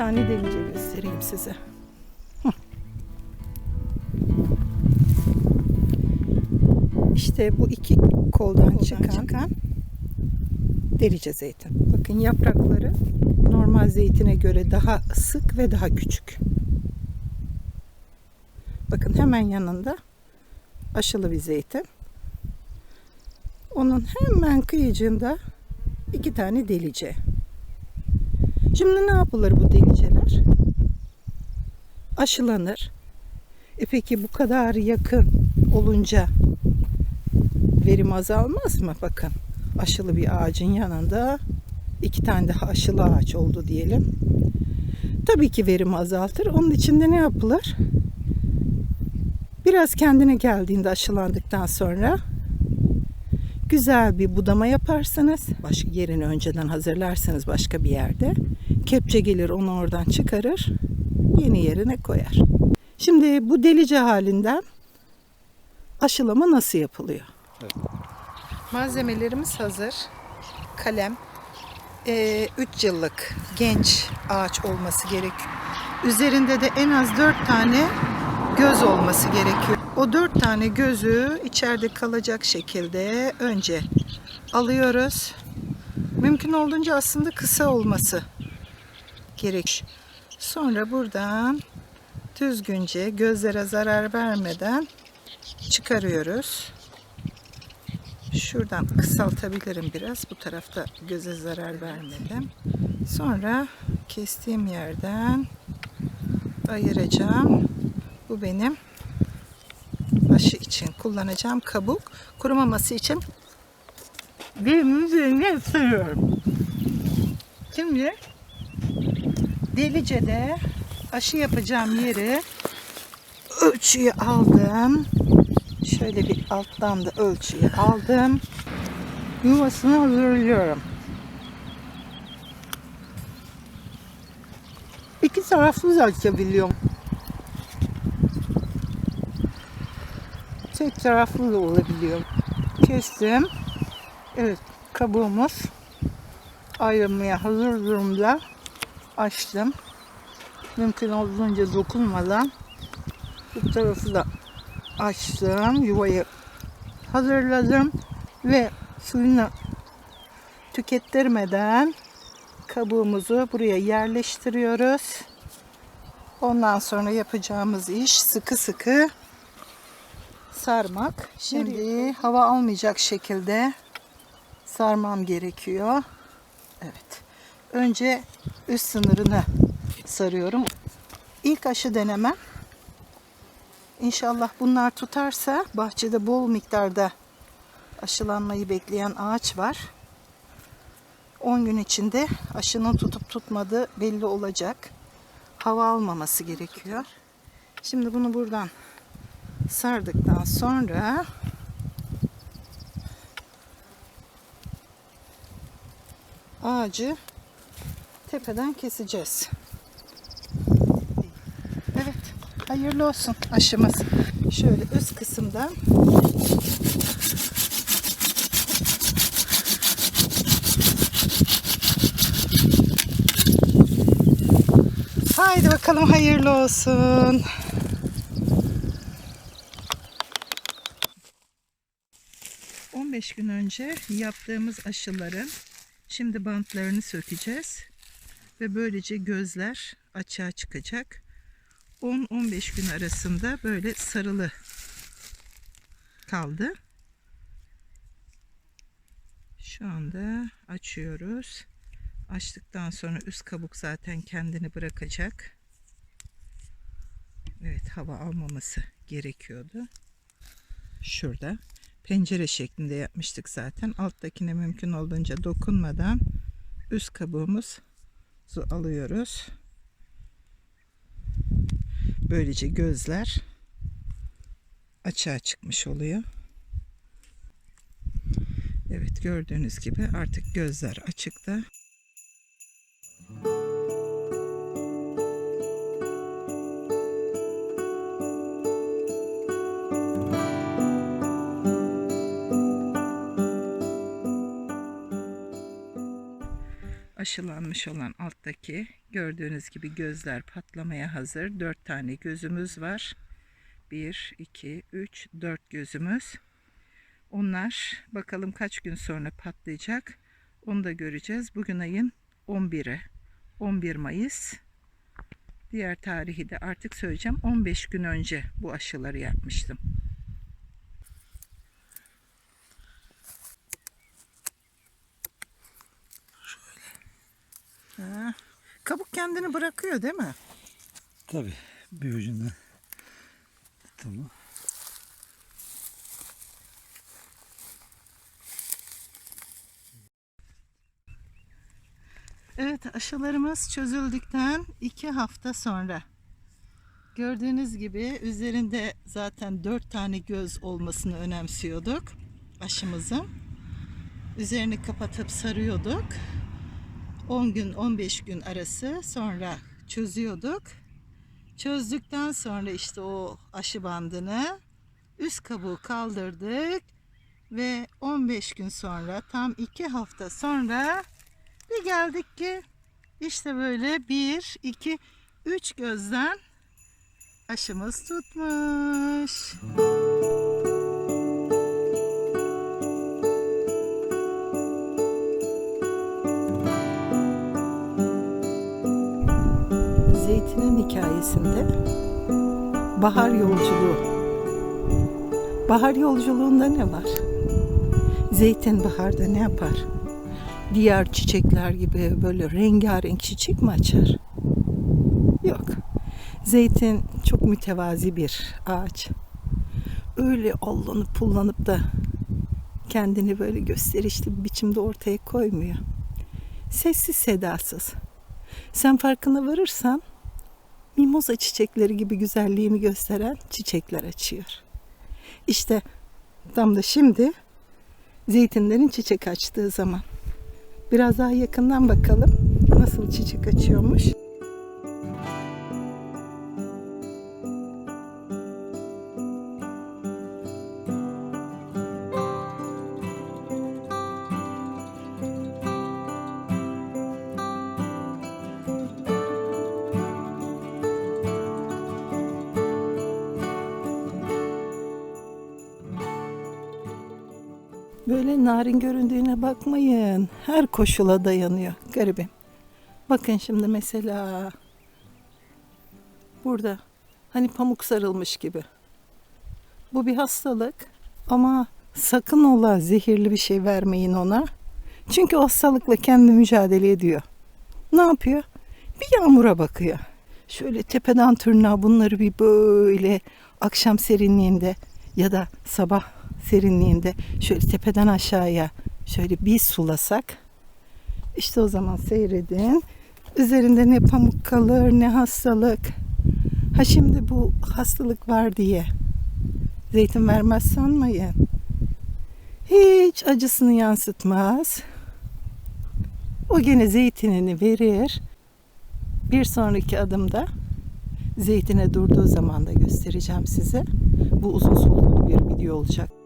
Tane delice göstereyim size. İşte bu iki koldan, çıkan, delice zeytin. Bakın yaprakları normal zeytine göre daha sık ve daha küçük. Bakın hemen yanında aşılı bir zeytin. Onun hemen kıyıcında iki tane delice. Şimdi ne yapılır bu deliceler? Aşılanır. E peki bu kadar yakın olunca verim azalmaz mı? Bakın aşılı bir ağacın yanında iki tane daha aşılı ağaç oldu diyelim. Tabii ki verim azaltır. Onun için de ne yapılır? Biraz kendine geldiğinde aşılandıktan sonra güzel bir budama yaparsanız, başka yerini önceden hazırlarsanız başka bir yerde, kepçe gelir onu oradan çıkarır, yeni yerine koyar. Şimdi bu delice halinden aşılama nasıl yapılıyor? Evet. Malzemelerimiz hazır. Kalem, 3 yıllık genç ağaç olması gerekiyor. Üzerinde de en az 4 tane göz olması gerekiyor. O 4 tane gözü içeride kalacak şekilde önce alıyoruz. Mümkün olduğunca aslında kısa olması gerek. Sonra buradan düzgünce gözlere zarar vermeden çıkarıyoruz. Şuradan kısaltabilirim biraz. Bu tarafta göze zarar vermedim. Sonra kestiğim yerden ayıracağım. Bu benim aşı için kullanacağım kabuk. Kurumaması için dilimin üzerine ısırıyorum. Şimdi Delice'de aşı yapacağım yeri ölçüyü aldım. Şöyle bir alttan da ölçüyü aldım. Yuvasını hazırlıyorum. İki taraflı açabiliyorum. Tek taraflı da olabiliyor. Kestim. Evet kabuğumuz ayrılmaya hazır durumda. Açtım. Mümkün olduğunca dokunmadan bu tarafı da açtım. Yuvayı hazırladım ve suyunu tükettirmeden kabuğumuzu buraya yerleştiriyoruz. Ondan sonra yapacağımız iş sıkı sıkı sarmak. Şimdi hava almayacak şekilde sarmam gerekiyor. Evet. Önce üst sınırını sarıyorum. İlk aşı denemem. İnşallah bunlar tutarsa bahçede bol miktarda aşılanmayı bekleyen ağaç var. 10 gün içinde aşının tutup tutmadığı belli olacak. Hava almaması gerekiyor. Şimdi bunu buradan sardıktan sonra ağacı tepeden keseceğiz. Evet, hayırlı olsun aşımız. Şöyle üst kısımdan Haydi bakalım hayırlı olsun. ...15 gün önce yaptığımız aşıların... ...şimdi bantlarını sökeceğiz. Ve böylece gözler açığa çıkacak. 10-15 gün arasında böyle sarılı kaldı. Şu anda açıyoruz. Açtıktan sonra üst kabuk zaten kendini bırakacak. Evet hava almaması gerekiyordu. Şurada pencere şeklinde yapmıştık zaten. Alttakine mümkün olduğunca dokunmadan üst kabuğumuzu alıyoruz. Böylece gözler açığa çıkmış oluyor. Evet gördüğünüz gibi artık gözler açıkta. Aşılanmış olan alttaki gördüğünüz gibi gözler patlamaya hazır. Dört tane gözümüz var. Bir, iki, üç, dört gözümüz. Onlar bakalım kaç gün sonra patlayacak. Onu da göreceğiz. Bugün ayın 11'i. 11 Mayıs. Diğer tarihi de artık söyleyeceğim. 15 gün önce bu aşıları yapmıştım. Ha, kabuk kendini bırakıyor değil mi? Tabii bir ucundan. Tamam. Evet aşılarımız çözüldükten iki hafta sonra. Gördüğünüz gibi üzerinde zaten dört tane göz olmasını önemsiyorduk aşımızın. Üzerini kapatıp sarıyorduk. 10 gün 15 gün arası sonra çözüyorduk. Çözdükten sonra işte o aşı bandını üst kabuğu kaldırdık ve 15 gün sonra tam 2 hafta sonra bir geldik ki işte böyle 1 2 3 gözden aşımız tutmuş. Zeytinin hikayesinde bahar yolculuğu. Bahar yolculuğunda ne var? Zeytin baharda ne yapar? Diğer çiçekler gibi böyle rengarenk çiçek mi açar? Yok. Zeytin çok mütevazi bir ağaç. Öyle allanıp pullanıp da kendini böyle gösterişli bir biçimde ortaya koymuyor. Sessiz sedasız. Sen farkına varırsan mimoza çiçekleri gibi güzelliğini gösteren çiçekler açıyor. İşte tam da şimdi zeytinlerin çiçek açtığı zaman. Biraz daha yakından bakalım nasıl çiçek açıyormuş. Böyle narin göründüğüne bakmayın. Her koşula dayanıyor. Garibim. Bakın şimdi mesela burada hani pamuk sarılmış gibi. Bu bir hastalık ama sakın ola zehirli bir şey vermeyin ona. Çünkü o hastalıkla kendi mücadele ediyor. Ne yapıyor? Bir yağmura bakıyor. Şöyle tepeden tırnağa bunları bir böyle akşam serinliğinde ya da sabah serinliğinde şöyle tepeden aşağıya şöyle bir sulasak işte o zaman seyredin. Üzerinde ne pamuk kalır ne hastalık. Ha şimdi bu hastalık var diye zeytin vermez sanmayın. Hiç acısını yansıtmaz. O gene zeytinini verir. Bir sonraki adımda zeytine durduğu zaman da göstereceğim size. Bu uzun soluklu bir video olacak.